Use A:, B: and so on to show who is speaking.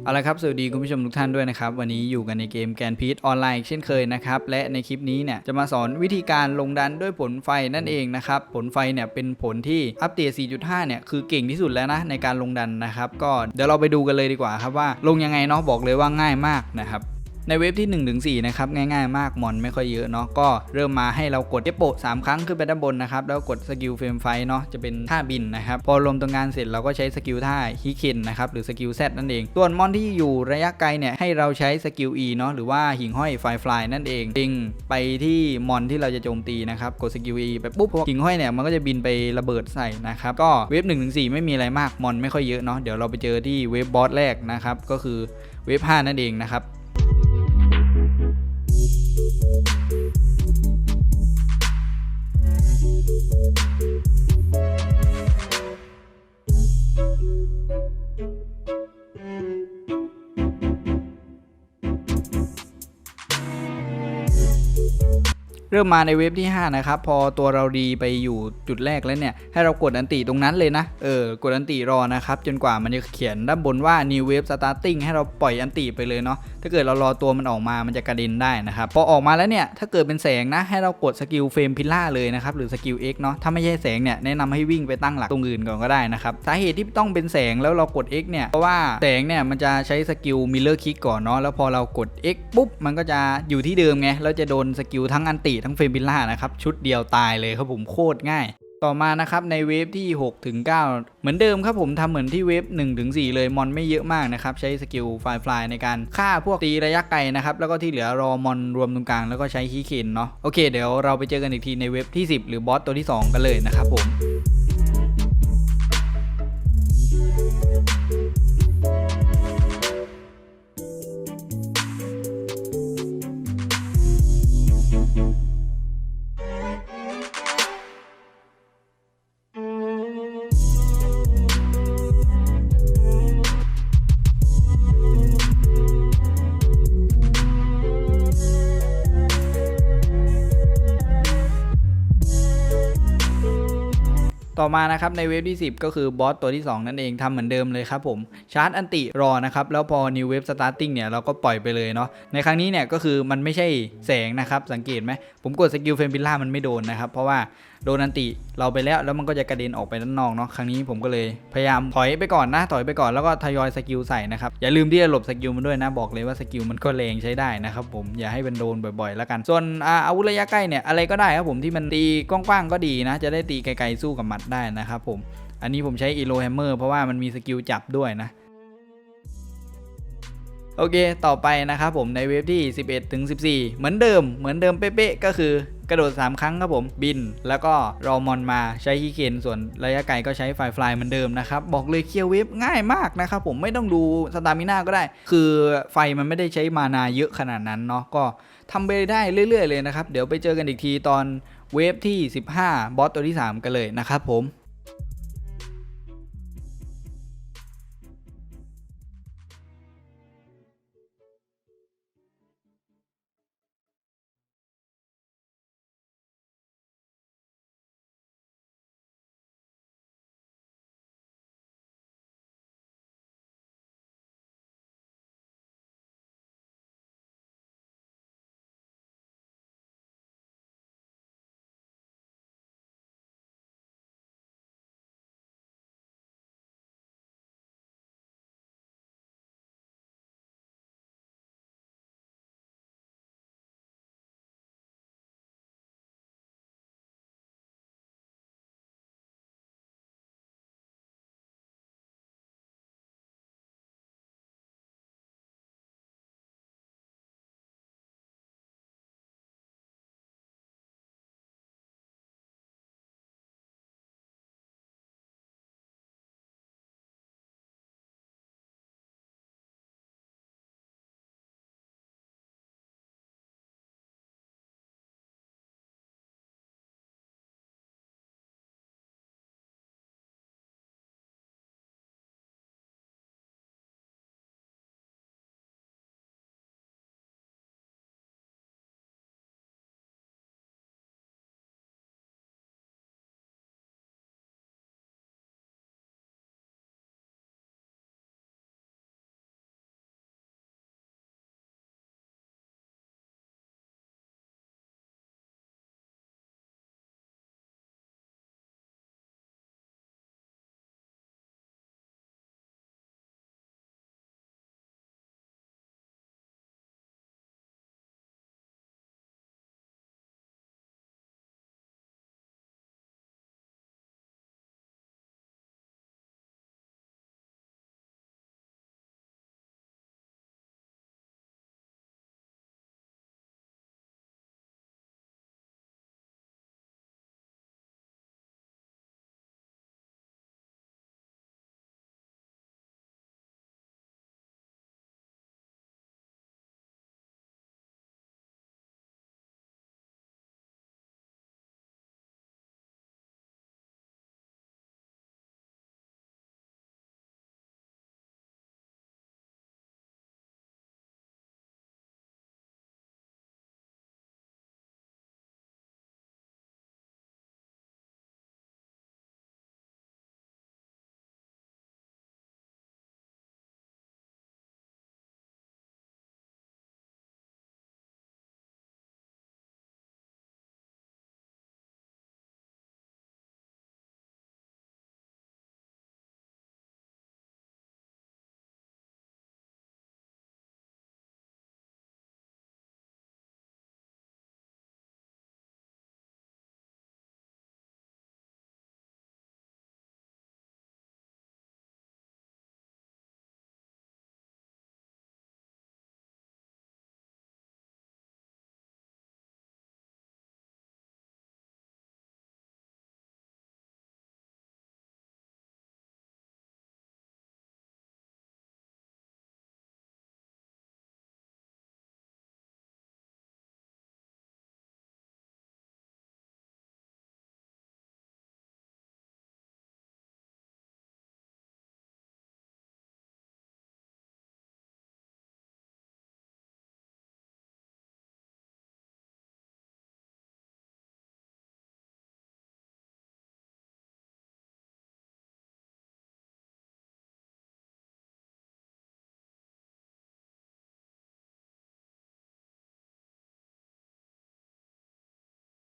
A: เอาละครับ สวัสดีคุณผู้ชมทุกท่านด้วยนะครับ วันนี้อยู่กันในเกมแกนพีทออนไลน์เช่นเคยนะครับ และในคลิปนี้เนี่ยจะมาสอนวิธีการลงดันด้วยผลไฟนั่นเองนะครับ ผลไฟเนี่ยเป็นผลที่อัปเดต 4.5 เนี่ยคือเก่งที่สุดแล้วนะในการลงดันนะครับ ก็เดี๋ยวเราไปดูกันเลยดีกว่าครับว่าลงยังไงเนาะบอกเลยว่าง่ายมากนะครับ ในเว็บที่1นถึงสนะครับง่ายๆมากมอนไม่ค่อยเยอะเนาะก็เริ่มมาให้เรากดเอฟโปสามครั้งขึ้นไปด้านบนนะครับแล้วกดสกิลเฟรมไฟเนาะจะเป็นท่าบินนะครับพอรวมตรงงานเสร็จเราก็ใช้สกิลท่าฮิเคนนะครับหรือสกิลแซนั่นเองส่วนมอนที่อยู่ระยะไกลเนี่ยให้เราใช้สกิล E เนาะหรือว่าหิ่งห้อยไฟฟลายนั่นเองบิงไปที่มอนที่เราจะโจมตีนะครับกดสกิล E ไปปุ๊บหิ่งห้อยเนี่ยมันก็จะบินไประเบิดใส่นะครับก็เว็บ1นถึงสไม่มีอะไรมากมอนไม่ค่อยเยอะเนาะเดี๋ยวเราไปเจอที่เว็บบอสแรกนะครับก็คือเว็บ5นั่นเองนะครับ เริ่มมาในเว็บที่ 5 นะครับ พอตัวเราดีไปอยู่จุดแรกแล้วเนี่ย ให้เรากดอันติตรงนั้นเลยนะ เออ กดอันติรอนะครับ จนกว่ามันจะเขียนด้านบนว่า new wave starting ให้เราปล่อยอันติไปเลยเนาะ ถ้าเกิดเรารอตัวมันออกมา มันจะกระเด็นได้นะครับ พอออกมาแล้วเนี่ย ถ้าเกิดเป็นแสงนะ ให้เรากดสกิลเฟรมพิล่าเลยนะครับ หรือสกิล X เนาะ ถ้าไม่ใช่แสงเนี่ย แนะนำให้วิ่งไปตั้งหลักตรงอื่นก่อนก็ได้นะครับ สาเหตุที่ต้องเป็นแสงแล้วเรากด X เนี่ย เพราะว่าแสงเนี่ยมันจะใช้สกิลมิลเลอร์คิกก่อนเนาะ แล้วพอเรากด X ปุ๊บ มันก็จะอยู่ที่เดิมไง แล้วจะโดนสกิลทั้งอันติทั้งเฟมิล่านะครับ ชุดเดียวตายเลยครับผมโคตรง่าย ต่อมานะครับในเวฟที่6ถึง9เหมือนเดิมครับผมทำเหมือนที่เวฟ1ถึง4เลยมอนไม่เยอะมากนะครับ ใช้สกิลไฟฟลายในการฆ่าพวกตีระยะไกลนะครับ แล้วก็ที่เหลือรอมอนรวมตรงกลางแล้วก็ใช้ฮีเคนเนาะโอเคเดี๋ยวเราไปเจอกันอีกทีในเว็บที่ 10 หรือบอสตัวที่ 2 กันเลยนะครับผม ต่อมานะครับในเวฟที่ 10 ก็คือบอสตัวที่ 2 นั่นเองทำเหมือนเดิมเลยครับผมชาร์จอันติรอนะครับแล้วพอ new wave starting เนี่ยเราก็ปล่อยไปเลยเนาะในครั้งนี้เนี่ยก็คือมันไม่ใช่แสงนะครับสังเกตไหมผมกดสกิลเฟมบิล่ามันไม่โดนนะครับเพราะว่า โดนอันติเราไปแล้วแล้วมันก็จะกระเด็นออกไปด้านนอกเนาะครั้งนี้ผมก็เลยพยายามถอยไปก่อนนะถอยไปก่อนแล้วก็ทยอยสกิลใส่นะครับอย่าลืมที่จะหลบสกิลมันด้วยนะบอกเลยว่าสกิลมันก็แรงใช้ได้นะครับผมอย่าให้เป็นโดนบ่อยๆ แล้วกัน ส่วนอาวุธระยะใกล้เนี่ยอะไรก็ได้ครับผมที่มันตีกว้างๆก็ดีนะ จะได้ตีไกลๆสู้กับหมัดได้นะครับผมอันนี้ผมใช้อีโลแฮมเมอร์เพราะว่ามันมีสกิลจับด้วยนะโอเค ต่อไปนะครับผมในเวฟที่ 11ถึง14 เหมือนเดิม เหมือนเดิมเป๊ะๆ ก็คือ กระโดด 3 ครั้งครับผมบิน แล้วก็รอมอนมาใช้ฮีเคนส่วนระยะไกลก็ใช้ไฟฟลายเหมือนเดิมนะครับบอกเลยเคลียร์เวฟง่ายมากนะครับผมไม่ต้องดูสตามิน่าก็ได้ คือไฟมันไม่ได้ใช้มานาเยอะขนาดนั้นเนาะก็ทำไปได้เรื่อย ๆ เลยนะครับ เดี๋ยวไปเจอกันอีกทีตอนเวฟที่ 15 บอสตัวที่ 3 กันเลยนะครับผม